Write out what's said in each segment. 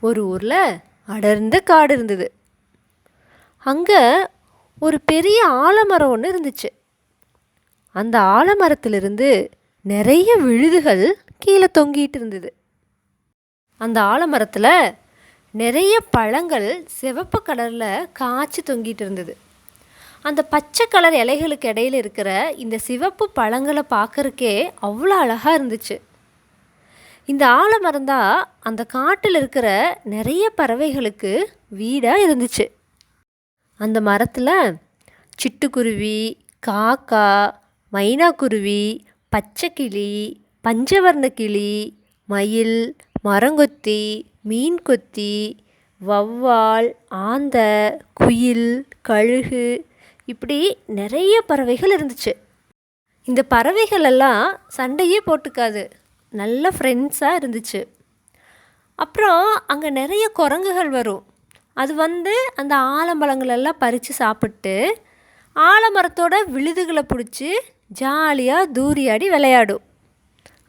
ஒரு ஊரில் அடர்ந்த காடு இருந்தது. அங்கே ஒரு பெரிய ஆலமரம் ஒன்று இருந்துச்சு. அந்த ஆலமரத்திலிருந்து நிறைய விழுதுகள் கீழே தொங்கிட்டு இருந்தது. அந்த ஆலமரத்தில் நிறைய பழங்கள் சிவப்பு கலரில் காய்ச்சி தொங்கிட்டு இருந்தது. அந்த பச்சை கலர் இலைகளுக்கு இடையில இருக்கிற இந்த சிவப்பு பழங்களை பார்க்கறக்கே அவ்வளோ அழகாக இருந்துச்சு. இந்த ஆலமரம் தான் அந்த காட்டில் இருக்கிற நிறைய பறவைகளுக்கு வீடாக இருந்துச்சு. அந்த மரத்தில் சிட்டுக்குருவி காக்கா மைனாக்குருவி பச்சைக்கிளி பஞ்சவர்ண கிளி மயில் மரங்கொத்தி மீன்கொத்தி வவ்வால் வௌவால் ஆந்த குயில் கழுகு இப்படி நிறைய பறவைகள் இருந்துச்சு. இந்த பறவைகள் எல்லாம் சண்டையே போட்டுக்காது. நல்ல ஃப்ரெண்ட்ஸாக இருந்துச்சு. அப்புறம் அங்கே நிறைய குரங்குகள் வரும். அது வந்து அந்த ஆலம்பழங்களெல்லாம் பறித்து சாப்பிட்டு ஆலமரத்தோட விழுதுகளை பிடிச்சி ஜாலியாக தூரியாடி விளையாடும்.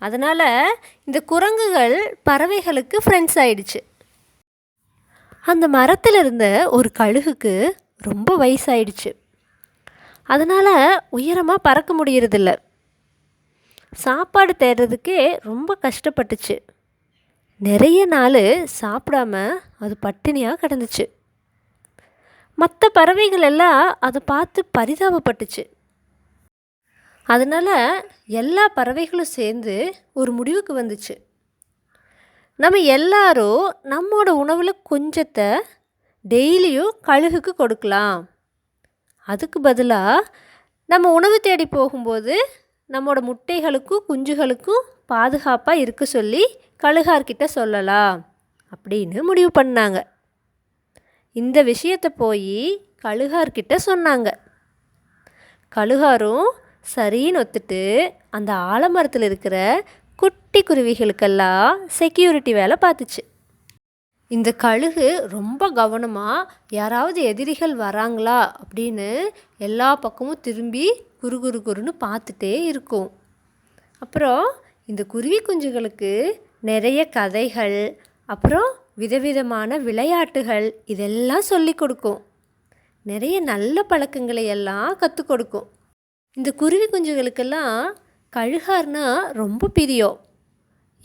அதனால் இந்த குரங்குகள் பறவைகளுக்கு ஃப்ரெண்ட்ஸ் ஆயிடுச்சு. அந்த மரத்தில் இருந்த ஒரு கழுகுக்கு ரொம்ப வயசாயிடுச்சு. அதனால் உயரமாக பறக்க முடியறதில்ல. சாப்பாடு தேடுறதுக்கே ரொம்ப கஷ்டப்பட்டுச்சு. நிறைய நாள் சாப்பிடாம அது பட்டினியாக கிடந்துச்சு. மற்ற பறவைகள் எல்லாம் அதை பார்த்து பரிதாபப்பட்டுச்சு. அதனால் எல்லா பறவைகளும் சேர்ந்து ஒரு முடிவுக்கு வந்துச்சு. நம்ம எல்லாரும் நம்மோட உணவில் கொஞ்சத்தை டெய்லியும் கழுகுக்கு கொடுக்கலாம். அதுக்கு பதிலாக நம்ம உணவு தேடி போகும்போது நம்மோட முட்டைகளுக்கும் குஞ்சுகளுக்கும் பாதுகாப்பாக இருக்க சொல்லி கழுகார்கிட்ட சொல்லலாம் அப்படின்னு முடிவு பண்ணாங்க. இந்த விஷயத்தை போய் கழுகார்கிட்ட சொன்னாங்க. கழுகாரும் சரின்னு ஒத்துட்டு அந்த ஆலமரத்தில் இருக்கிற குட்டி குருவிகளுக்கெல்லாம் செக்யூரிட்டி வேலை பார்த்துச்சு. இந்த கழுகு ரொம்ப கவனமாக யாராவது எதிரிகள் வராங்களா அப்படின்னு எல்லா பக்கமும் திரும்பி குறு குறு குருன்னு பார்த்துட்டே இருக்கும். அப்புறம் இந்த குருவி குஞ்சுகளுக்கு நிறைய கதைகள் அப்புறம் விதவிதமான விளையாட்டுகள் இதெல்லாம் சொல்லி கொடுக்கும். நிறைய நல்ல பழக்கங்களை எல்லாம் கற்றுக் கொடுக்கும். இந்த குருவி குஞ்சுகளுக்கெல்லாம் கழுகார்னா ரொம்ப பிரியம்.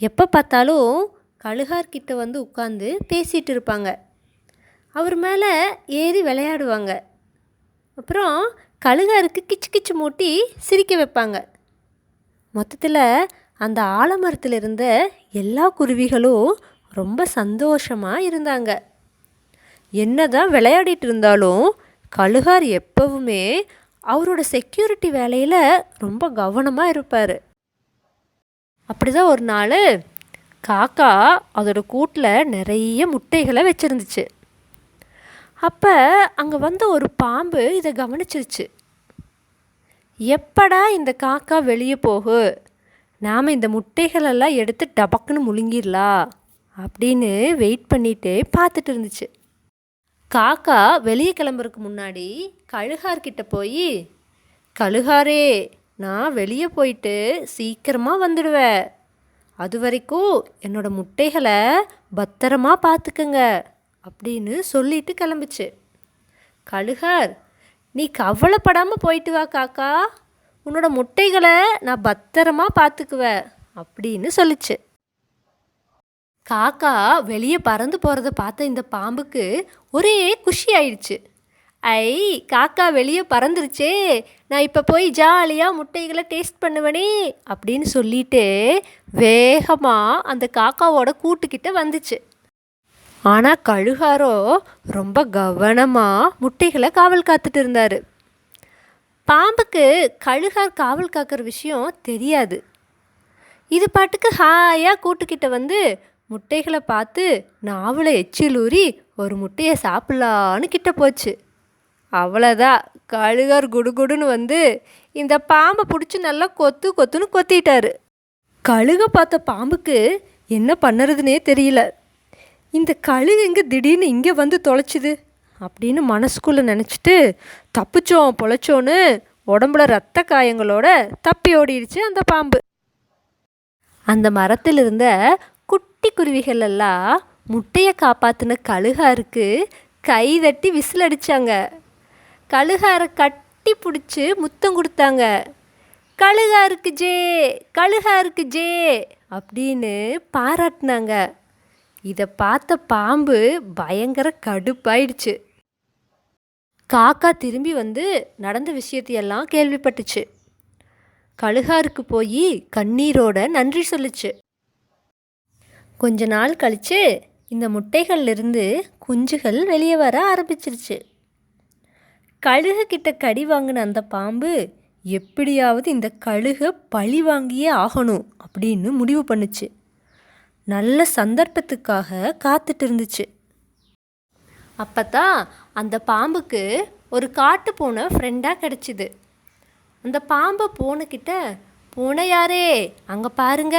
எப்போ பார்த்தாலும் கழுகார்கிட்ட வந்து உட்காந்து பேசிகிட்டு இருப்பாங்க அவர் மேலே ஏறி விளையாடுவாங்க. அப்புறம் கழுகாருக்கு கிச்சு கிச்சு மூட்டி சிரிக்க வைப்பாங்க. மொத்தத்தில் அந்த ஆலமரத்தில் இருந்த எல்லா குருவிகளும் ரொம்ப சந்தோஷமாக இருந்தாங்க. என்னதான் விளையாடிட்டு இருந்தாலும் கழுகார் எப்பவுமே அவரோட செக்யூரிட்டி வேலையில் ரொம்ப கவனமாக இருப்பார். அப்படிதான் ஒரு நாள் காக்கா அதோட கூட்டில் நிறைய முட்டைகளை வச்சுருந்துச்சு. அப்போ அங்கே வந்த ஒரு பாம்பு இதை கவனிச்சிருச்சு. எப்படா இந்த காக்கா வெளியே போகு? நாம் இந்த முட்டைகளெல்லாம் எடுத்து டபக்குன்னு முழுங்கிடலாம் அப்படின்னு வெயிட் பண்ணிகிட்டே பார்த்துட்டு இருந்துச்சு. காக்கா வெளியே கிளம்புறதுக்கு முன்னாடி கழுகார்கிட்ட போய் கழுகாரே நான் வெளியே போயிட்டு சீக்கிரமாக வந்துடுவேன். அது வரைக்கும் என்னோட முட்டைகளை பத்திரமா பார்த்துக்கங்க அப்படின்னு சொல்லிட்டு கிளம்புச்சு. கழுகார் நீ கவலைப்படாமல் போயிட்டு வா காக்கா. உன்னோட முட்டைகளை நான் பத்திரமா பார்த்துக்குவேன் அப்படின்னு சொல்லிச்சு. காக்கா வெளியே பறந்து போகிறத பார்த்த இந்த பாம்புக்கு ஒரே குஷி ஆயிடுச்சு. ஐ காக்கா வெளியே பறந்துருச்சே. நான் இப்போ போய் ஜாலியாக முட்டைகளை டேஸ்ட் பண்ணுவேனே அப்படின்னு சொல்லிட்டு வேகமாக அந்த காக்காவோட கூட்டுக்கிட்ட வந்துச்சு. ஆனால் கழுகாரோ ரொம்ப கவனமாக முட்டைகளை காவல் காத்துட்டு இருந்தார். பாம்புக்கு கழுகார் காவல் காக்கிற விஷயம் தெரியாது. இது பாட்டுக்கு ஹாயாக கூட்டுக்கிட்ட வந்து முட்டைகளை பார்த்து நாவலை எச்சிலூறி ஒரு முட்டையை சாப்பிட்லான்னு கிட்ட போச்சு. அவ்வளோதான் கழுகார் குடுகுடுன்னு வந்து இந்த பாம்பை பிடிச்சி நல்லா கொத்து கொத்துன்னு கொத்திட்டாரு. கழுக பார்த்த பாம்புக்கு என்ன பண்ணுறதுனே தெரியல. இந்த கழுகு எங்கே திடீர்னு இங்கே வந்து தொலைச்சிது அப்படின்னு மனசுக்குள்ளே நினச்சிட்டு தப்பிச்சோம் பொழைச்சோன்னு உடம்புல ரத்த காயங்களோட தப்பி ஓடிடுச்சு அந்த பாம்பு. அந்த மரத்தில் இருந்த குட்டி குருவிகள் எல்லாம் முட்டையை காப்பாற்றின கழுகாருக்கு கை தட்டி விசில் அடித்தாங்க கழுகாரை கட்டி பிடிச்சி முத்தம் கொடுத்தாங்க. கழுகாருக்கு ஜே கழுகாருக்கு ஜே அப்படின்னு பாராட்டினாங்க. இதை பார்த்த பாம்பு பயங்கர கடுப்பாயிடுச்சு. காக்கா திரும்பி வந்து நடந்த விஷயத்தையெல்லாம் கேள்விப்பட்டுச்சு. கழுகாருக்கு போய் கண்ணீரோட நன்றி சொல்லுச்சு. கொஞ்ச நாள் கழித்து இந்த முட்டைகள்லேருந்து குஞ்சுகள் வெளியே வர ஆரம்பிச்சிருச்சு. கழுகு கிட்ட கடி வாங்கின அந்த பாம்பு எப்படியாவது இந்த கழுகை பழி வாங்கியே ஆகணும் அப்படின்னு முடிவு பண்ணுச்சு. நல்ல சந்தர்ப்பத்துக்காக காத்துட்டு இருந்துச்சு. அப்போ தான் அந்த பாம்புக்கு ஒரு காட்டு பூனை ஃப்ரெண்டாக கிடச்சிது. அந்த பாம்பை பூனைக்கிட்ட பூனை யாரே அங்கே பாருங்க.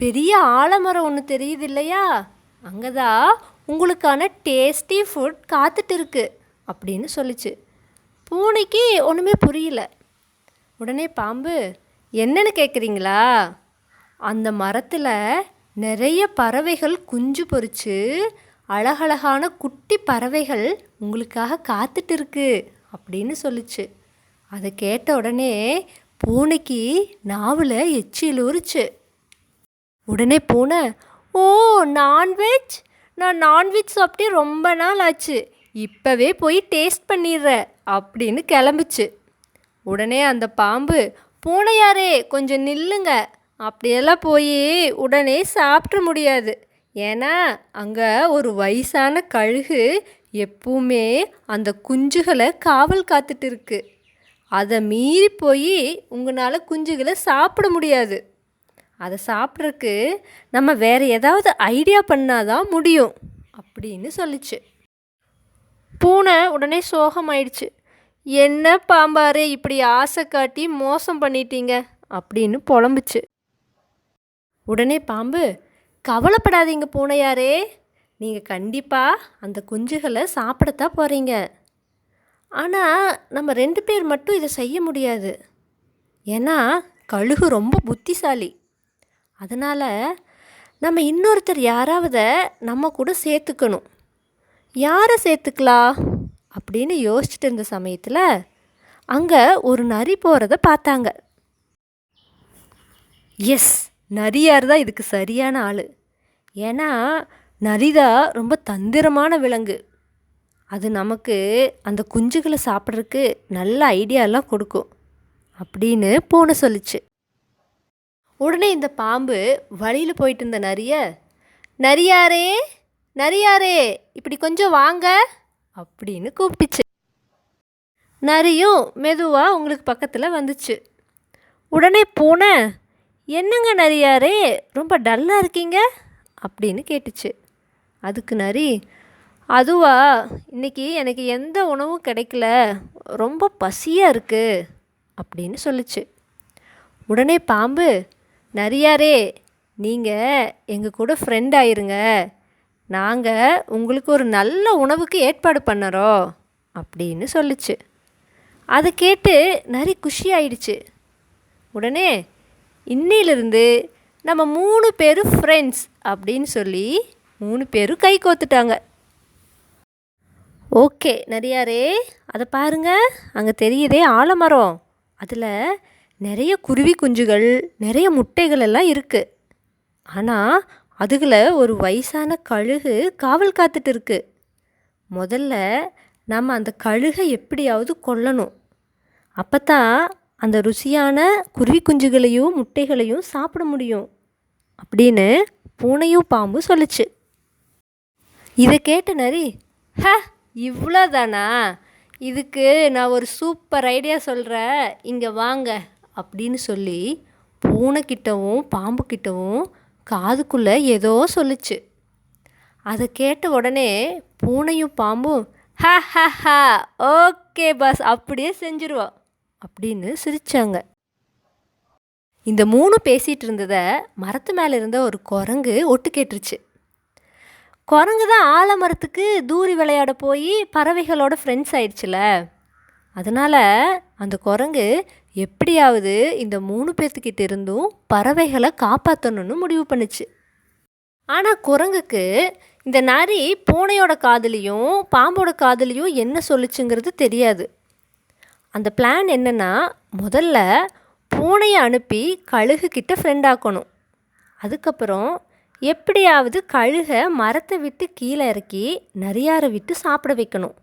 பெரிய ஆலமரம் ஒன்று தெரியுது இல்லையா அங்கே தான் உங்களுக்கான டேஸ்டி ஃபுட் காத்துட்டு இருக்கு. அப்படின்னு சொல்லிச்சு. பூனைக்கு ஒன்றுமே புரியல. உடனே பாம்பு என்னன்னு கேட்குறீங்களா அந்த மரத்தில் நிறைய பறவைகள் குஞ்சு பொறிச்சு அழகழகான குட்டி பறவைகள் உங்களுக்காக காத்துட்டு இருக்கு அப்படின்னு சொல்லுச்சு. அதை கேட்ட உடனே பூனைக்கு நாவில் எச்சில் ஊறுச்சு உடனே பூனை ஓ நான்வெஜ்? நான் நான்வெஜ் சாப்பிட்டே ரொம்ப நாள் ஆச்சு. இப்போவே போய் டேஸ்ட் பண்ணிடுற அப்படின்னு கிளம்புச்சு. உடனே அந்த பாம்பு பூனையாரே கொஞ்சம் நில்லுங்க. அப்படியெல்லாம் போய் உடனே சாப்பிட முடியாது. ஏன்னா அங்கே ஒரு வயசான கழுகு எப்பவுமே அந்த குஞ்சுகளை காவல் காத்துட்டு இருக்கு. அதை மீறி போய் உங்களால் குஞ்சுகளை சாப்பிட முடியாது. அதை சாப்பிட்றக்கு நம்ம வேறு ஏதாவது ஐடியா பண்ணாதான் முடியும் அப்படின்னு சொல்லிச்சு. பூனை உடனே சோகமாயிடுச்சு. என்ன பாம்பாரு இப்படி ஆசை காட்டி மோசம் பண்ணிட்டீங்க? அப்படின்னு புலம்புச்சு. உடனே பாம்பு கவலைப்படாதீங்க பூனையாரே நீங்கள் கண்டிப்பாக அந்த குஞ்சுகளை சாப்பிடத்தான் போகிறீங்க ஆனால் நம்ம ரெண்டு பேர் மட்டும் இதை செய்ய முடியாது. ஏன்னா கழுகு ரொம்ப புத்திசாலி. அதனால் நம்ம இன்னொருத்தர் யாராவது நம்ம கூட சேர்த்துக்கணும். யாரை சேர்த்துக்கலாம் அப்படின்னு யோசிச்சுட்டு இருந்த சமயத்தில் அங்கே ஒரு நரி போகிறத பார்த்தாங்க. எஸ் நரியார் தான் இதுக்கு சரியான ஆள். ஏன்னா நரிதா ரொம்ப தந்திரமான விலங்கு. அது நமக்கு அந்த குஞ்சுகளை சாப்பிட்றதுக்கு நல்ல ஐடியாலாம் கொடுக்கும் அப்படின்னு பூனை சொல்லிச்சு. உடனே இந்த பாம்பு வழியில் போயிட்டு இருந்த நரிய நரியாரே நரியாரே இப்படி கொஞ்சம் வாங்க அப்படின்னு கூப்பிட்டுச்சு நரியும் மெதுவாக உங்களுக்கு பக்கத்தில் வந்துச்சு. உடனே பூனை என்னங்க நரியாரே ரொம்ப டல்லாக இருக்கீங்க? அப்படின்னு கேட்டுச்சு. அதுக்கு நரி அதுவா இன்னைக்கு எனக்கு எந்த உணவும் கிடைக்கல ரொம்ப பசியாக இருக்குது அப்படின்னு சொல்லுச்சு. உடனே பாம்பு நரியாரே நீங்கள் எங்கள் கூட ஃப்ரெண்ட் ஆயிருங்க நாங்கள் உங்களுக்கு ஒரு நல்ல உணவுக்கு ஏற்பாடு பண்ணுறோம் அப்படின்னு சொல்லுச்சு. அதை கேட்டு நரி குஷி ஆயிடுச்சு. உடனே இன்னிலிருந்து நம்ம மூணு பேரும் ஃப்ரெண்ட்ஸ் அப்படின்னு சொல்லி மூணு பேரும் கை கோத்துட்டாங்க. ஓகே நரியாரே அதை பாருங்க. அங்கே தெரியுதே ஆலமரம். அதில் நிறைய குருவி குஞ்சுகள் நிறைய முட்டைகள் எல்லாம் இருக்குது ஆனால் அதுகளை ஒரு வயசான கழுகு காவல் காத்துட்டு இருக்கு முதல்ல நம்ம அந்த கழுகை எப்படியாவது கொல்லணும். அப்போ தான் அந்த ருசியான குருவி குஞ்சுகளையும் முட்டைகளையும் சாப்பிட முடியும் அப்படின்னு பூனையும் பாம்பு சொல்லுச்சு. இதை கேட்ட நரி ஹ இவ்வளோதானா இதுக்கு நான் ஒரு சூப்பர் ஐடியா சொல்கிறேன் இங்கே வாங்க. அப்படின்னு சொல்லி பூனைக்கிட்டவும் பாம்புக்கிட்டவும் காதுக்குள்ளே ஏதோ சொல்லுச்சு. அதை கேட்ட உடனே பூனையும் பாம்பும் ஹ ஹ ஹ ஓகே பாஸ் அப்படியே செஞ்சிருவோம் அப்படின்னு சிரிச்சாங்க. இந்த மூணு பேசிகிட்டு இருந்ததை மரத்து மேலே இருந்த ஒரு குரங்கு ஒட்டு கேட்டுருச்சு. குரங்கு தான் ஆலமரத்துக்கு தூரி விளையாட போய் பறவைகளோட ஃப்ரெண்ட்ஸ் ஆயிடுச்சுல. அதனால் அந்த குரங்கு எப்படியாவது இந்த மூணு பேர்த்துக்கிட்ட இருந்தும் பறவைகளை காப்பாற்றணும்னு முடிவு பண்ணுச்சு. ஆனால் குரங்குக்கு இந்த நரி பூனையோட காதுலேயும் பாம்போட காதுலேயும் என்ன சொல்லுச்சுங்கிறது தெரியாது. அந்த பிளான் என்னென்னா முதல்ல பூனையை அனுப்பி கழுகு கிட்ட ஃப்ரெண்ட் ஆக்கணும். அதுக்கப்புறம் எப்படியாவது கழுகை மரத்தை விட்டு கீழே இறக்கி நரியாரை விட்டு சாப்பிட வைக்கணும்.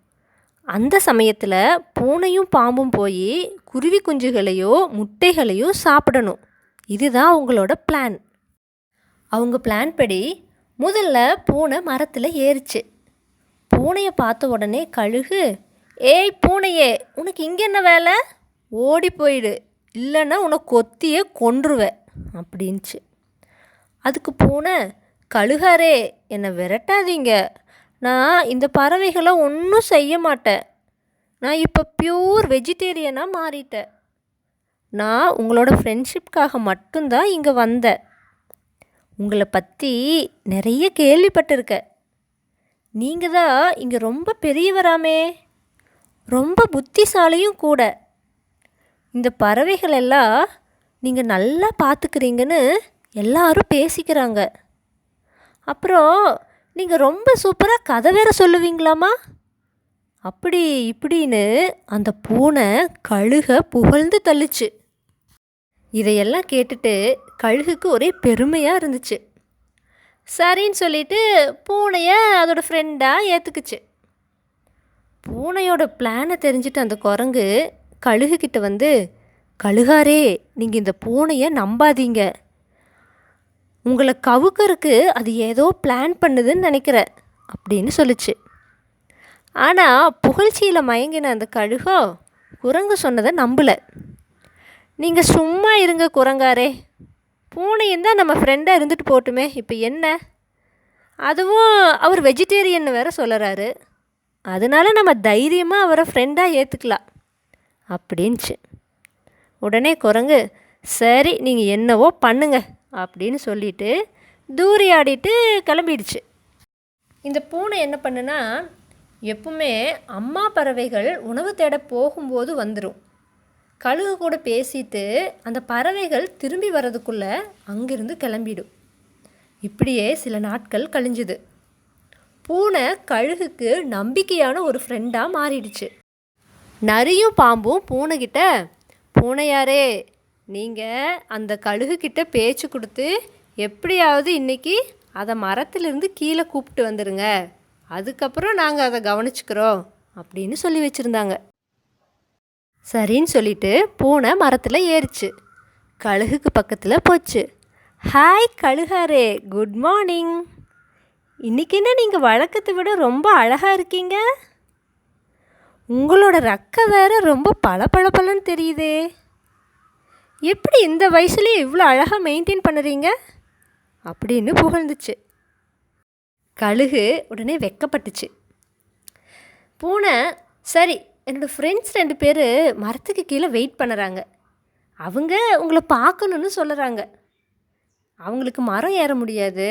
அந்த சமயத்தில் பூனையும் பாம்பும் போய் குருவி குஞ்சுகளையோ முட்டைகளையோ சாப்பிடணும். இதுதான் அவங்களோட பிளான் அவங்க பிளான் படி முதல்ல பூனை மரத்தில் ஏறிச்சு. பூனையை பார்த்த உடனே கழுகு ஏய் பூனையே உனக்கு இங்கே என்ன வேலை? ஓடி போயிடு. இல்லைன்னா உன்னை கொத்தியே கொன்றுவேன் அப்படின்ச்சு. அதுக்கு பூனை கழுகாரே என்னை விரட்டாதீங்க. நான் இந்த பறவைகளை ஒன்றும் செய்ய மாட்டேன். நான் இப்போ பியூர் வெஜிடேரியனாக மாறிட்டேன். நான் உங்களோட ஃப்ரெண்ட்ஷிப்காக மட்டும்தான் இங்கே வந்தேன். உங்களை பற்றி நிறைய கேள்விப்பட்டிருக்கேன். நீங்கள் தான் இங்கே ரொம்ப பெரியவராமே. ரொம்ப புத்திசாலியும் கூட. இந்த பறவைகள் எல்லாம் நீங்கள் நல்லா பார்த்துக்கிறீங்கன்னு எல்லாரும் பேசிக்கிறாங்க. அப்புறம் நீங்கள் ரொம்ப சூப்பராக கதை வேற சொல்லுவீங்களாமா? அப்படி இப்படின்னு அந்த பூனை கழுகை புகழ்ந்து தள்ளுச்சு. இதையெல்லாம் கேட்டுட்டு கழுகுக்கு ஒரே பெருமையாக இருந்துச்சு. சரின்னு சொல்லிட்டு பூனையை அதோட ஃப்ரெண்டாக ஏற்றுக்குச்சு பூனையோட பிளானை தெரிஞ்சுட்டு அந்த குரங்கு கழுகுக்கிட்ட வந்து கழுகாரே நீங்கள் இந்த பூனையை நம்பாதீங்க. உங்களை கவுக்கறக்கு அது ஏதோ பிளான் பண்ணுதுன்னு நினைக்கிறேன் அப்படின்னு சொல்லுச்சு. ஆனால் புகழ்ச்சியில் மயங்கின அந்த கழுகோ குரங்கு சொன்னதை நம்பலை. நீங்கள் சும்மா இருங்க குரங்காரே. பூனையும் தான் நம்ம ஃப்ரெண்டாக இருந்துட்டு போட்டுமே இப்போ என்ன? அதுவும் அவர் வெஜிடேரியன் வேற சொல்லுறாரு அதனால நம்ம தைரியமாக அவரை ஃப்ரெண்டாக ஏற்றுக்கலாம் அப்படின்ச்சு. உடனே குரங்கு சரி நீங்கள் என்னவோ பண்ணுங்க அப்படின்னு சொல்லிட்டு தூரியாடிட்டு கிளம்பிடுச்சு. இந்த பூனை என்ன பண்ணுனா எப்பவுமே அம்மா பறவைகள் உணவு தேட போகும்போது வந்துடும் கழுகு கூட பேசிட்டு அந்த பறவைகள் திரும்பி வர்றதுக்குள்ளே அங்கிருந்து கிளம்பிடும். இப்படியே சில நாட்கள் கழிஞ்சுது. பூனை கழுகுக்கு நம்பிக்கையான ஒரு ஃப்ரெண்டாக மாறிடுச்சு. நரியும் பாம்பும் பூனைக்கிட்ட பூனையாரே நீங்கள் அந்த கழுகுக்கிட்ட பேச்சு கொடுத்து எப்படியாவது இன்றைக்கி அதை மரத்திலிருந்து கீழே கூப்பிட்டு வந்துடுங்க அதுக்கப்புறம் நாங்கள் அதை கவனிச்சுக்கிறோம் அப்படின்னு சொல்லி வச்சுருந்தாங்க. சரின்னு சொல்லிட்டு பூனை மரத்தில் ஏறிச்சு. கழுகுக்கு பக்கத்தில் போச்சு. ஹாய் கழுகாரே குட் மார்னிங் இன்றைக்கி என்ன நீங்கள் வழக்கத்தை விட ரொம்ப அழகாக இருக்கீங்க? உங்களோட ரக்க வேறு ரொம்ப பளபளபளன்னு தெரியுதே. எப்படி இந்த வயசுலேயே இவ்வளோ அழகாக மெயின்டைன் பண்ணுறீங்க? அப்படின்னு புகழ்ந்துச்சு. கழுகு உடனே வெக்கப்பட்டுச்சு. பூனை சரி என்னோடய ஃப்ரெண்ட்ஸ் ரெண்டு பேர் மரத்துக்கு கீழே வெயிட் பண்ணுறாங்க. அவங்க உங்களை பார்க்கணுன்னு சொல்லுறாங்க. அவங்களுக்கு மரம் ஏற முடியாது.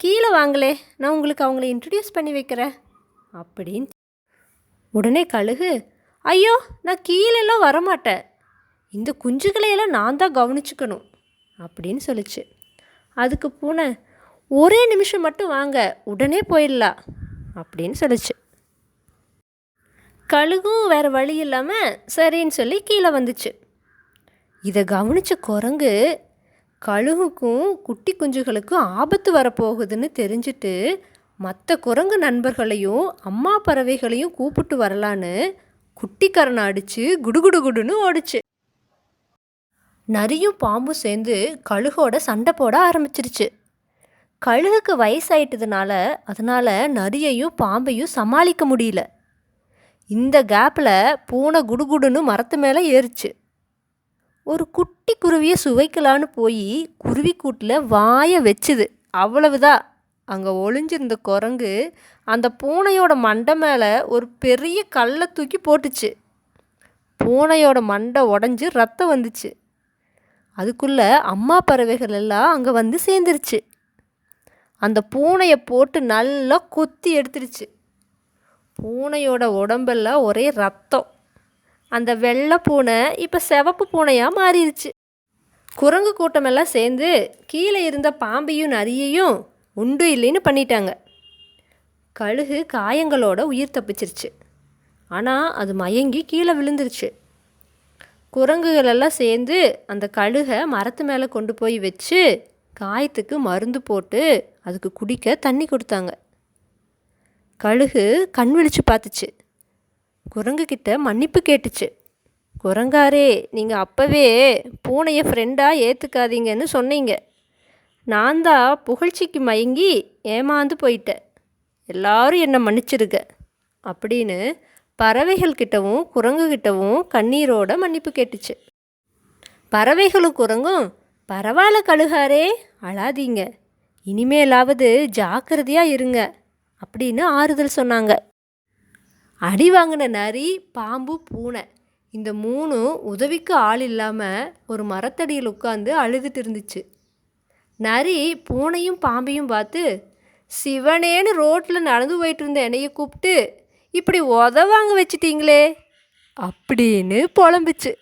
கீழே வாங்களே நான் உங்களுக்கு அவங்கள இன்ட்ரடியூஸ் பண்ணி வைக்கிறேன் அப்படின்னு. உடனே கழுகு ஐயோ நான் கீழெல்லாம் வரமாட்டேன். இந்த குஞ்சுகளையெல்லாம் நான் தான் கவனிச்சுக்கணும் அப்படின்னு சொல்லிச்சு. அதுக்கு பூனை ஒரே நிமிஷம் மட்டும் வாங்க உடனே போயிடலாம் அப்படின்னு சொல்லிச்சு. கழுகும் வேறு வழி இல்லாமல் சரின்னு சொல்லி கீழே வந்துச்சு. இதை கவனித்த குரங்கு கழுகுக்கும் குட்டி குஞ்சுகளுக்கும் ஆபத்து வரப்போகுதுன்னு தெரிஞ்சுட்டு மற்ற குரங்கு நண்பர்களையும் அம்மா பறவைகளையும் கூப்பிட்டு வரலான்னு குட்டிக்கரனை அடித்து குடுகுடு குடுன்னு ஓடுச்சு. நரியும் பாம்பும் சேர்ந்து கழுகோட சண்டை போட ஆரம்பிச்சிருச்சு. கழுகுக்கு வயசாயிட்டதுனால அதனால் நரியையும் பாம்பையும் சமாளிக்க முடியல. இந்த கேப்பில் பூனை குடுகுடுன்னு மரத்து மேலே ஏறிச்சு. ஒரு குட்டி குருவியை சுவைக்கலான்னு போய் குருவி கூட்டில் வாயை வச்சுது. அவ்வளவுதான் அங்கே ஒளிஞ்சிருந்த குரங்கு அந்த பூனையோட மண்டை மேலே ஒரு பெரிய கல்லை தூக்கி போட்டுச்சு. பூனையோட மண்டை உடஞ்சி ரத்தம் வந்துச்சு. அதுக்குள்ளே அம்மா பறவைகள் எல்லாம் அங்கே வந்து சேர்ந்துருச்சு. அந்த பூனையை போட்டு நல்லா கொத்தி எடுத்துடுச்சு பூனையோட உடம்பெல்லாம் ஒரே ரத்தம். அந்த வெள்ளை பூனை இப்போ சிவப்பு பூனையாக மாறிடுச்சு குரங்கு கூட்டமெல்லாம் சேர்ந்து கீழே இருந்த பாம்பையும் நரியையும் உண்டு இல்லைன்னு பண்ணிட்டாங்க. கழுகு காயங்களோட உயிர் தப்பிச்சிருச்சு. ஆனால் அது மயங்கி கீழே விழுந்துருச்சு. குரங்குகளெல்லாம் சேர்ந்து அந்த கழுகை மரத்து மேலே கொண்டு போய் வச்சு காயத்துக்கு மருந்து போட்டு அதுக்கு குடிக்க தண்ணி கொடுத்தாங்க. கழுகு கண் விழிச்சு பார்த்துச்சு. குரங்கு கிட்ட மன்னிப்பு கேட்டுச்சு. குரங்காரே நீங்கள் அப்போவே பூனையை ஃப்ரெண்டாக ஏற்றுக்காதீங்கன்னு சொன்னீங்க. நான் தான் புகழ்ச்சிக்கு மயங்கி ஏமாந்து போயிட்டேன். எல்லாரும் என்னை மன்னிச்சிருக்க அப்படின்னு பறவைகள் கிட்டவும் குரங்கு கிட்டவும் கண்ணீரோட மன்னிப்பு கேட்டுச்சு. பறவைகளும் குரங்கும் பரவாயில்ல கழுகாரே அழாதீங்க. இனிமேலாவது ஜாக்கிரதையாக இருங்க அப்படின்னு ஆறுதல் சொன்னாங்க. அடி வாங்கின நரி பாம்பு பூனை இந்த மூணும் உதவிக்கு ஆள் இல்லாமல் ஒரு மரத்தடியில் உட்காந்து அழுதுட்டு இருந்துச்சு. நரி பூனையும் பாம்பையும் பார்த்து சிவனேன்னு ரோட்டில் நடந்து போயிட்டு இருந்த என்னைய கூப்பிட்டு இப்படி உத வாங்க வச்சிட்டீங்களே அப்படின்னு புலம்புச்சு.